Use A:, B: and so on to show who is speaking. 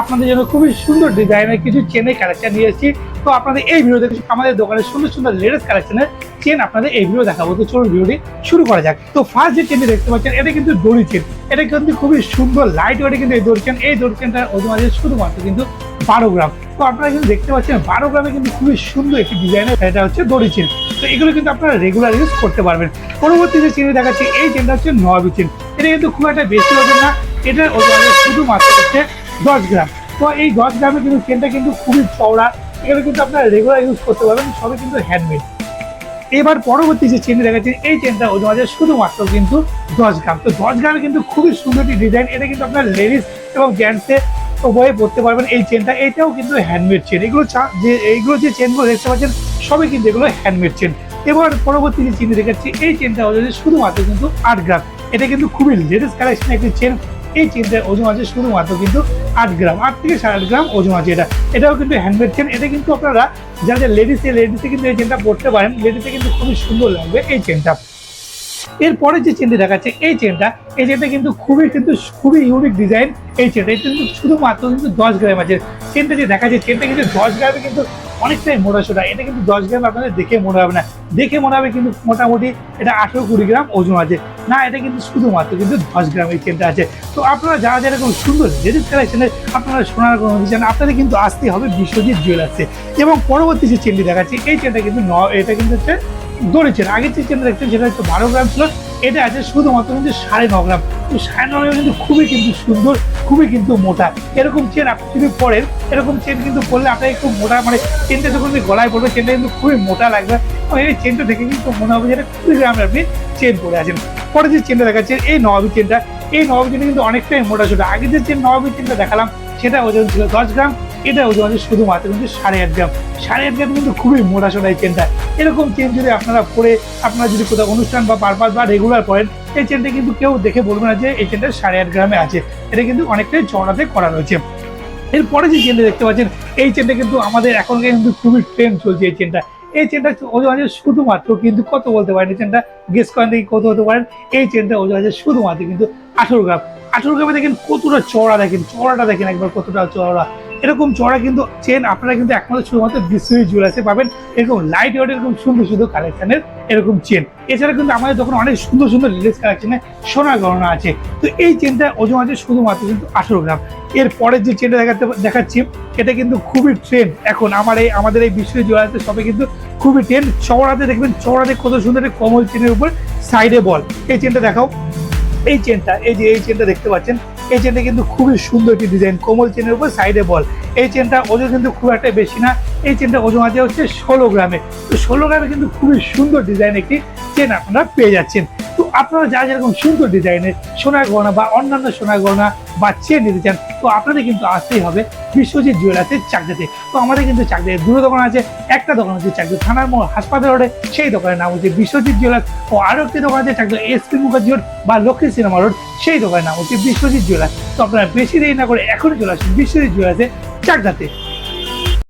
A: আপনাদের জন্য খুবই সুন্দর ডিজাইনের কিছু চেনের কালেকশন নিয়ে এসেছি। তো আপনাদের এই আমাদের দোকানের সুন্দর সুন্দর লেটেস্ট কালেকশনের চেন আপনাদের এই ভিডিও দেখাবো। তো চলুন ভিডিওটি শুরু করা যাক। তো ফার্স্ট যে চেনটি দেখতে পাচ্ছেন, এটা কিন্তু দড়ি চেন। এটা কিন্তু খুবই সুন্দর লাইট ওয়েটে কিন্তু এই দড়ি চেন। এই দড়ি চেনটার শুধুমাত্র কিন্তু বারো গ্রাম। তো আপনারা কিন্তু দেখতে পাচ্ছেন, বারো গ্রামে কিন্তু খুবই সুন্দর একটি ডিজাইনের এটা হচ্ছে দড়ি চেন। তো এগুলো কিন্তু আপনারা রেগুলার ইউজ করতে পারবেন। পরবর্তী যে চেন দেখাচ্ছি, এই চেনটা হচ্ছে নবি চেন। এটা কিন্তু খুব একটা বেশি ওজন না, এটার ওজন শুধুমাত্র হচ্ছে দশ গ্রাম। তো এই দশ গ্রামে কিন্তু চেনটা কিন্তু খুবই চওড়া, এগুলো কিন্তু আপনারা রেগুলার ইউজ করতে পারবেন, সবই কিন্তু হ্যান্ডমেড এবার পরবর্তী যে চেন দেখাচ্ছি, এই চেনটা ওজন আছে শুধুমাত্র কিন্তু দশ গ্রাম। তো দশ গ্রামে কিন্তু খুবই সুন্দর একটি ডিজাইন এটা কিন্তু আপনার লেডিস এবং জেন্টসে উভয়ে পড়তে পারবেন এই চেনটা, এটাও কিন্তু হ্যান্ডমেড চেন। এগুলো যে এইগুলো যে চেনগুলো দেখতে পাচ্ছেন সবই কিন্তু এগুলো হ্যান্ডমেড চেন এবার পরবর্তী যে চেন দেখাচ্ছি, এই চেনটা ওজন শুধুমাত্র কিন্তু আট গ্রাম। এটা কিন্তু খুবই লেটেস্ট কালেকশন একটি চেন এই চেনটার ওজন আছে শুধুমাত্র কিন্তু আট গ্রাম। আট থেকে সাড়ে আট গ্রাম ওজন আছে এটা। এটাও কিন্তু হ্যান্ডমেড চেন এটা কিন্তু আপনারা যারা যারা লেডিসে লেডিসে কিন্তু এই চেনটা পড়তে পারেন লেডিসে কিন্তু খুবই সুন্দর লাগবে এই চেনটা এরপরে যে চেনটি দেখাচ্ছে, এই চেনটা এই চেনটা কিন্তু খুবই কিন্তু খুবই ইউনিক ডিজাইন এই চেনটা এটা কিন্তু শুধুমাত্র কিন্তু দশ গ্রাম আছে। চেনটা যে দেখা দেখাচ্ছে চেনটা কিন্তু দশ গ্রামে কিন্তু অনেকটাই মোটা সোটা। এটা কিন্তু দশ গ্রাম আপনাদের দেখে মনে হবে না। দেখে মনে হবে কিন্তু মোটামুটি এটা আঠেরো কুড়ি গ্রাম ওজন আছে। না, এটা কিন্তু শুধুমাত্র কিন্তু দশ গ্রাম এই চেনটা আছে। তো আপনারা যারা যারা এরকম সুন্দর লেডিস কালেকশনের আপনারা সোনার কোনো চান আপনাদের কিন্তু আসতে হবে বিশ্বজিৎ জুয়েলার্সে এবং পরবর্তী যে চেনটি দেখাচ্ছি, এই চেনটা কিন্তু ন, এটা কিন্তু হচ্ছে চেন আগের চেনটা দেখছেন সেটা হচ্ছে বারো গ্রাম ছিল। এটা আছে শুধুমাত্র কিন্তু সাড়ে ন গ্রাম। তো সাড়ে ন গ্রাম কিন্তু খুবই কিন্তু সুন্দর, খুবই কিন্তু মোটা। এরকম চেন আপনি যদি পরেন, এরকম চেন কিন্তু পরলে আপনার একটু মোটা মানে চেনটা যখন গলায় পড়বে চেনটা কিন্তু খুবই মোটা লাগবে। এবং এই চেনটা দেখে কিন্তু মনে হবে যে এটা কুড়ি আপনি চেন পরে আছেন। পরে যে চেনটা দেখাচ্ছেন, এই নবাবি চেনটা এই নবাবি চেনটা কিন্তু অনেকটাই মোটা ছোট আগে যে চেন নবাবি চেনটা দেখালাম, সেটা ওজন ছিল দশ গ্রাম। এটা ওজন আছে শুধুমাত্র কিন্তু সাড়ে আট গ্রাম। সাড়ে আট গ্রাম কিন্তু খুবই মোটা সোটা এই চেনটা এরকম চেন যদি আপনারা পরে আপনারা যদি কোথাও অনুষ্ঠান বা পারপাস বা রেগুলার পরেন এই চেনটা কিন্তু কেউ দেখে বলবে না যে এই চেনটা সাড়ে আট গ্রামে আছে। এটা কিন্তু অনেকটাই চড়াতে করা রয়েছে। এরপরে যে চেনটা দেখতে পাচ্ছেন, এই চেনটা কিন্তু আমাদের এখন কিন্তু খুবই ট্রেন্ড চলছে এই চেনটা এই চেনটা ওজন আছে শুধুমাত্র কিন্তু কত বলতে পারেন? এই চেনটা গেস করেন দেখি কত হতে পারেন। এই চেনটা ওজন আছে শুধুমাত্র কিন্তু আঠেরো গ্রাম। আঠেরো গ্রামে দেখেন কতটা চড়া দেখেন চড়াটা দেখেন একবার কতটা চড়া এরকম চড়া কিন্তু চেন আপনারা কিন্তু একমাত্র শুধুমাত্র বিশ্বজিৎ জুয়েলার্সে পাবেন। এরকম লাইট ওয়েট এরকম সুন্দর সুন্দর কালেকশনের এরকম চেন এছাড়া কিন্তু আমাদের দোকানে অনেক সুন্দর সুন্দর লেটেস্ট কালেকশনে সোনা গহনা আছে, তো এই চেনটা ওজন আছে শুধুমাত্র কিন্তু আঠেরো গ্রাম। এর পরের যে চেনটা দেখাতে, দেখাচ্ছি, এটা কিন্তু খুবই ট্রেন্ড এখন আমার এই, আমাদের এই বিশ্বজিৎ জুয়েলার্সে সবে কিন্তু খুবই ট্রেন্ড চওড়াতে দেখবেন চওড়াতে কত সুন্দর কমল চেনের উপর সাইডে বল এই চেনটা দেখাও। এই চেনটা এই যে এই চেনটা দেখতে পাচ্ছেন এই চেনটা কিন্তু খুবই সুন্দর একটি ডিজাইন কোমল চেনের উপর সাইডে বল এই চেনটা ওজন কিন্তু খুব একটা বেশি না। এই চেনটা ওজন আছে হচ্ছে ষোলো গ্রামে। তো ষোলো গ্রামে কিন্তু খুবই সুন্দর ডিজাইন একটি চেন আপনারা পেয়ে যাচ্ছেন। তো আপনারা যা যেরকম সুন্দর ডিজাইনের সোনার গহনা বা অন্যান্য সোনার গহনা বা চেন নিতে চান, তো আপনাদের কিন্তু আসতেই হবে বিশ্বজিৎ জুয়েলার্সের চাকরিতে। তো আমাদের কিন্তু চাকরিতে দুটো দোকান আছে, একটা দোকান হচ্ছে চাকরি থানার মোড় হাসপাতাল রোডে, সেই দোকানের নাম হচ্ছে বিশ্বজিৎ জুয়েলার্স ও আরও একটি দোকান আছে চাকরি এসপি মুখার্জি রোড বা লক্ষ্মী সিনেমা রোড, সেই দোকানের নাম হচ্ছে বিশ্বজিৎ জুয়েলার্স। তো আপনারা বেশি দেরি না করে এখনই চলে আসুন বিশ্বজিৎ জুয়েলার্সে চাকদাতে